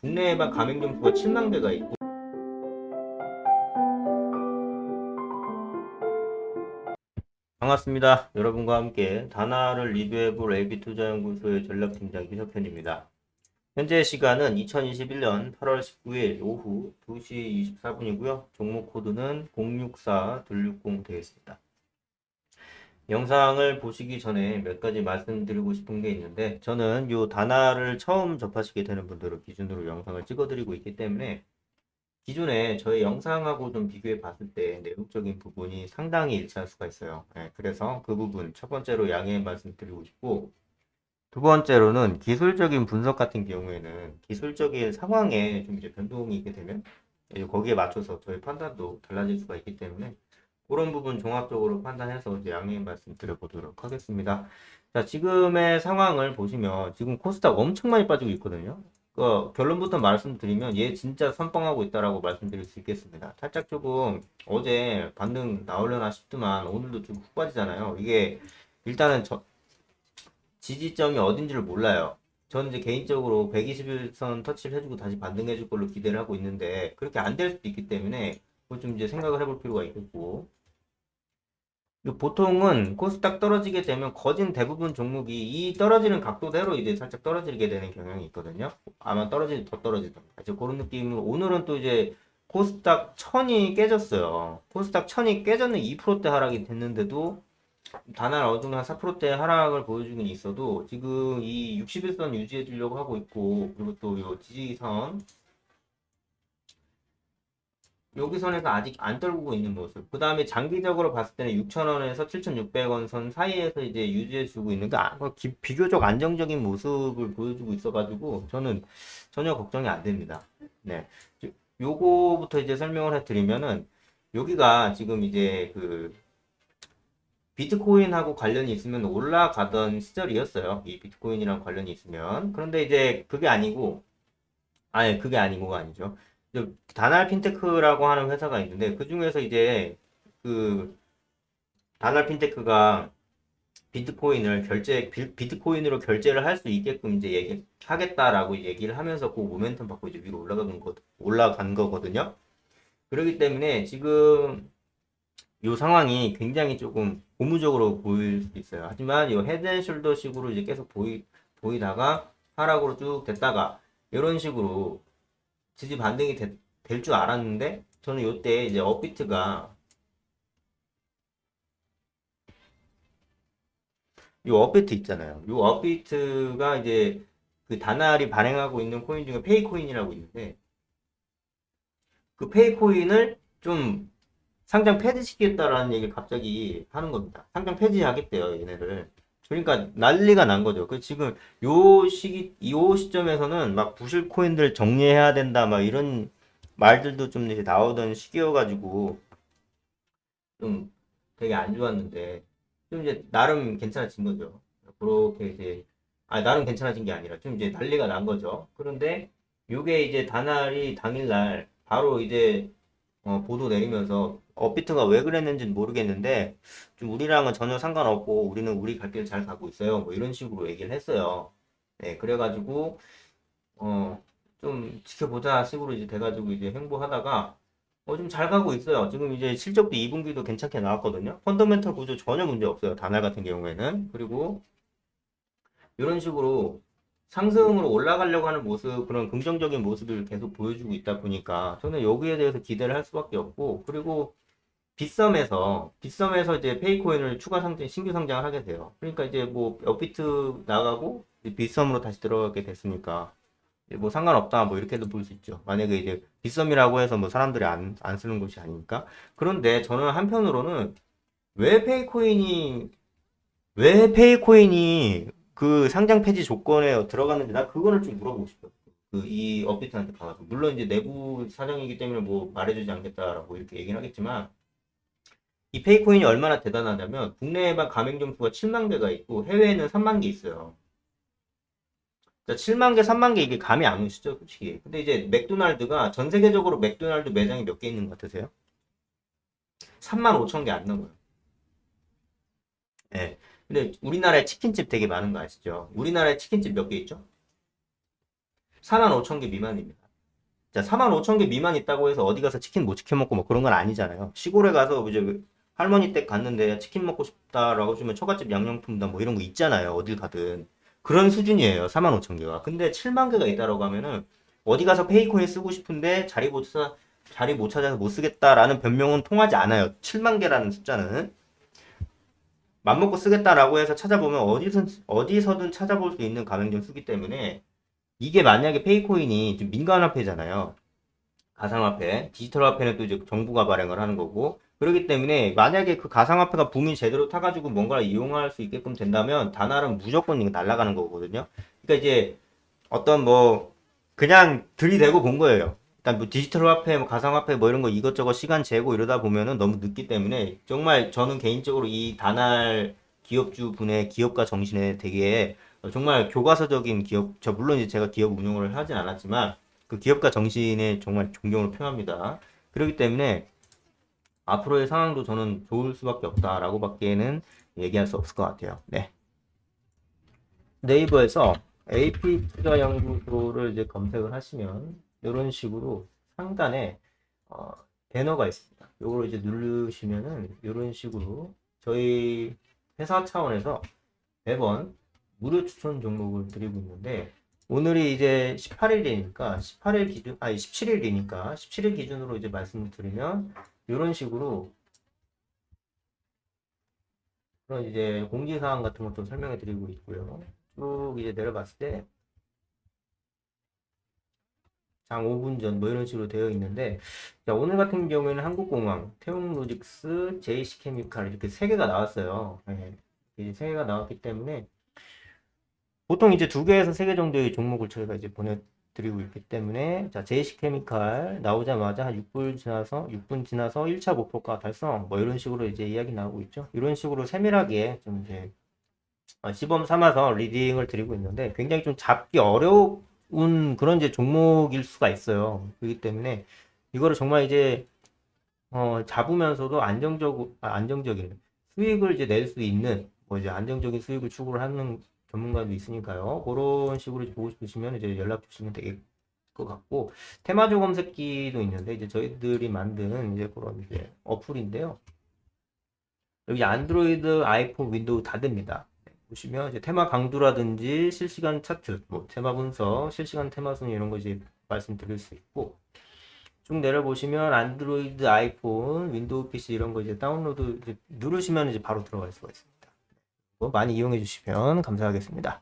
국내에만 가맹 점수가 7만 개가 있고 반갑습니다. 여러분과 함께 다나를 리뷰해볼 AB투자연구소의 전략팀장 이석현입니다. 현재 시간은 2021년 8월 19일 오후 2시 24분이고요. 종목 코드는 064260 되겠습니다. 영상을 보시기 전에 몇 가지 말씀드리고 싶은 게 있는데 저는 요 다나를 처음 접하시게 되는 분들을 기준으로 영상을 찍어드리고 있기 때문에 기존에 저의 영상하고 좀 비교해 봤을 때 내용적인 부분이 상당히 일치할 수가 있어요. 네, 그래서 그 부분 첫 번째로 양해 말씀드리고 싶고 두 번째로는 기술적인 분석 같은 경우에는 기술적인 상황에 좀 이제 변동이 있게 되면 이제 거기에 맞춰서 저희 판단도 달라질 수가 있기 때문에 그런 부분 종합적으로 판단해서 이제 양해 말씀 드려보도록 하겠습니다. 자, 지금의 상황을 보시면 지금 코스닥 엄청 많이 빠지고 있거든요. 그 결론부터 말씀드리면 얘 진짜 선빵하고 있다라고 말씀드릴 수 있겠습니다. 살짝 조금 어제 반등 나오려나 싶지만 오늘도 좀 훅 빠지잖아요. 이게 일단은 저 지지점이 어딘지를 몰라요. 저는 이제 개인적으로 121선 터치를 해주고 다시 반등해줄 걸로 기대를 하고 있는데 그렇게 안 될 수도 있기 때문에 그걸 좀 이제 생각을 해볼 필요가 있겠고 보통은 코스닥 떨어지게 되면 거진 대부분 종목이 이 떨어지는 각도대로 이제 살짝 떨어지게 되는 경향이 있거든요. 아마 떨어지 더 떨어지던가. 이제 그런 느낌으로 오늘은 또 이제 코스닥 천이 깨졌어요. 코스닥 천이 깨졌는 2%대 하락이 됐는데도 단할 어느 정도 한 4%대 하락을 보여주긴 있어도 지금 이 61선 유지해 주려고 하고 있고 그리고 또요 지지선 여기 선에서 아직 안 떨구고 있는 모습. 그 다음에 장기적으로 봤을 때는 6,000원에서 7,600원 선 사이에서 이제 유지해주고 있는 게 아, 기- 비교적 안정적인 모습을 보여주고 있어가지고 저는 전혀 걱정이 안 됩니다. 네. 요- 요거부터 이제 설명을 해드리면은 여기가 지금 이제 그 비트코인하고 관련이 있으면 올라가던 시절이었어요. 이 비트코인이랑 관련이 있으면. 그런데 이제 그게 아니고, 아니, 그게 아니고가 아니죠. 다날 핀테크라고 하는 회사가 있는데 그 중에서 이제 그 다날 핀테크가 비트코인을 결제 비- 비트코인으로 결제를 할 수 있게끔 이제 얘기 하겠다라고 얘기를 하면서 그 모멘텀 받고 이제 위로 올라가는 거 올라간 거거든요. 그렇기 때문에 지금 이 상황이 굉장히 조금 고무적으로 보일 수 있어요. 하지만 이 헤드앤숄더식으로 이제 계속 보이 보이다가 하락으로 쭉 됐다가 이런 식으로 지지 반등이 될 줄 알았는데 저는 이때 이제 업비트가 이 업비트 있잖아요. 이 업비트가 이제 그 다날이 발행하고 있는 코인 중에 페이코인이라고 있는데 그 페이코인을 좀 상장 폐지시키겠다라는 얘기를 갑자기 하는 겁니다. 상장 폐지하겠대요, 얘네를. 그러니까 난리가 난 거죠. 그 지금 요 시기, 요 시점에서는 막 부실 코인들 정리해야 된다, 막 이런 말들도 좀 이제 나오던 시기여 가지고 좀 되게 안 좋았는데 좀 이제 나름 괜찮아진 거죠. 그렇게 이제 아 나름 괜찮아진 게 아니라 좀 이제 난리가 난 거죠. 그런데 요게 이제 다날이 당일날 바로 이제 어, 보도 내리면서 업비트가 왜 그랬는지는 모르겠는데 좀 우리랑은 전혀 상관없고 우리는 우리 갈 길 잘 가고 있어요. 뭐 이런 식으로 얘기를 했어요. 네, 그래가지고 어, 좀 지켜보자 식으로 이제 돼가지고 이제 행보하다가 어, 좀 잘 가고 있어요. 지금 이제 실적도 2분기도 괜찮게 나왔거든요. 펀더멘털 구조 전혀 문제 없어요. 다날 같은 경우에는. 그리고 이런 식으로 상승으로 올라가려고 하는 모습, 그런 긍정적인 모습을 계속 보여주고 있다 보니까 저는 여기에 대해서 기대를 할 수밖에 없고, 그리고 빗썸에서, 빗썸에서 이제 페이코인을 추가 상장, 신규 상장을 하게 돼요. 그러니까 이제 뭐 업비트 나가고 빗썸으로 다시 들어가게 됐으니까, 뭐 상관없다, 뭐 이렇게도 볼 수 있죠. 만약에 이제 빗썸이라고 해서 뭐 사람들이 안, 안 쓰는 것이 아니니까. 그런데 저는 한편으로는 왜 페이코인이, 왜 페이코인이 그 상장 폐지 조건에 들어갔는지 나 그거를 좀 물어보고 싶어요. 그 이 업비트한테 가서 물론 이제 내부 사정이기 때문에 뭐 말해주지 않겠다라고 이렇게 얘기는 하겠지만 이 페이코인이 얼마나 대단하냐면 국내에만 가맹 점수가 7만 개가 있고 해외에는 3만 개 있어요. 자, 7만 개, 3만 개 이게 감이 안 오시죠, 솔직히. 근데 이제 맥도날드가 전 세계적으로 맥도날드 매장이 몇 개 있는 것 같으세요? 3만 5천 개 안 넘어요. 예. 근데 우리나라에 치킨집 되게 많은 거 아시죠? 우리나라에 치킨집 몇 개 있죠? 4만 5천 개 미만입니다. 자, 4만 5천 개 미만 있다고 해서 어디 가서 치킨 못 시켜 먹고 뭐 그런 건 아니잖아요. 시골에 가서 이제 그 할머니 댁 갔는데 치킨 먹고 싶다라고 주면 처갓집 양념품다 뭐 이런 거 있잖아요. 어딜 가든. 그런 수준이에요. 4만 5천 개가. 근데 7만 개가 있다라고 하면은 어디 가서 페이코인 쓰고 싶은데 자리 못 사, 자리 못 찾아서 못 쓰겠다라는 변명은 통하지 않아요. 7만 개라는 숫자는. 맘먹고 쓰겠다라고 해서 찾아보면 어디선, 어디서든 찾아볼 수 있는 가맹점 수기 때문에 이게 만약에 페이코인이 좀 민간화폐잖아요. 가상화폐. 디지털화폐는 또 이제 정부가 발행을 하는 거고. 그렇기 때문에 만약에 그 가상화폐가 붐이 제대로 타가지고 뭔가를 이용할 수 있게끔 된다면 다날은 무조건 이거 날아가는 거거든요. 그러니까 이제 어떤 뭐 그냥 들이대고 본 거예요. 일단 뭐 디지털 화폐, 뭐 가상화폐 뭐 이런 거 이것저것 시간 재고 이러다 보면은 너무 늦기 때문에 정말 저는 개인적으로 이 다날 기업주 분의 기업가 정신에 되게 정말 교과서적인 기업, 저 물론 이제 제가 기업 운영을 하진 않았지만 그 기업가 정신에 정말 존경을 표합니다. 그렇기 때문에 앞으로의 상황도 저는 좋을 수밖에 없다라고 밖에는 얘기할 수 없을 것 같아요. 네. 네이버에서 AP 투자 연구소를 이제 검색을 하시면 이런 식으로 상단에 어, 배너가 있습니다. 요걸 이제 누르시면은 이런 식으로 저희 회사 차원에서 매번 무료 추천 종목을 드리고 있는데 오늘이 이제 18일이니까 18일 기준 아니 17일이니까 17일 기준으로 이제 말씀을 드리면 이런 식으로 그런 이제 공지사항 같은 것도 설명해 드리고 있고요. 쭉 이제 내려봤을 때 장 5분 전 뭐 이런 식으로 되어 있는데 자, 오늘 같은 경우에는 한국공항, 태웅로직스, JC케미칼 이렇게 세 개가 나왔어요. 네. 세 개가 나왔기 때문에 보통 이제 두 개에서 세 개 정도의 종목을 저희가 이제 보내드리고 있기 때문에 자 JC케미칼 나오자마자 한 6분 지나서 6분 지나서 1차 목표가 달성 뭐 이런 식으로 이제 이야기 나오고 있죠. 이런 식으로 세밀하게 좀 이제 어, 시범 삼아서 리딩을 드리고 있는데 굉장히 좀 잡기 어려운 그런 이제 종목일 수가 있어요. 그렇기 때문에 이거를 정말 이제 어, 잡으면서도 안정적 아, 안정적인 수익을 이제 낼 수 있는 뭐 이제 안정적인 수익을 추구를 하는 전문가도 있으니까요. 그런 식으로 보고 싶으시면 이제 연락 주시면 될것 같고 테마주 검색기도 있는데 이제 저희들이 만든 이제 그런 이제 어플인데요. 여기 안드로이드, 아이폰, 윈도우 다 됩니다. 네, 보시면 이제 테마 강도라든지 실시간 차트, 뭐 테마 분석, 실시간 테마 순위 이런 거 이제 말씀드릴 수 있고 쭉 내려 보시면 안드로이드, 아이폰, 윈도우 PC 이런 거 이제 다운로드 이제 누르시면 이제 바로 들어갈 수가 있습니다. 뭐 많이 이용해 주시면 감사하겠습니다.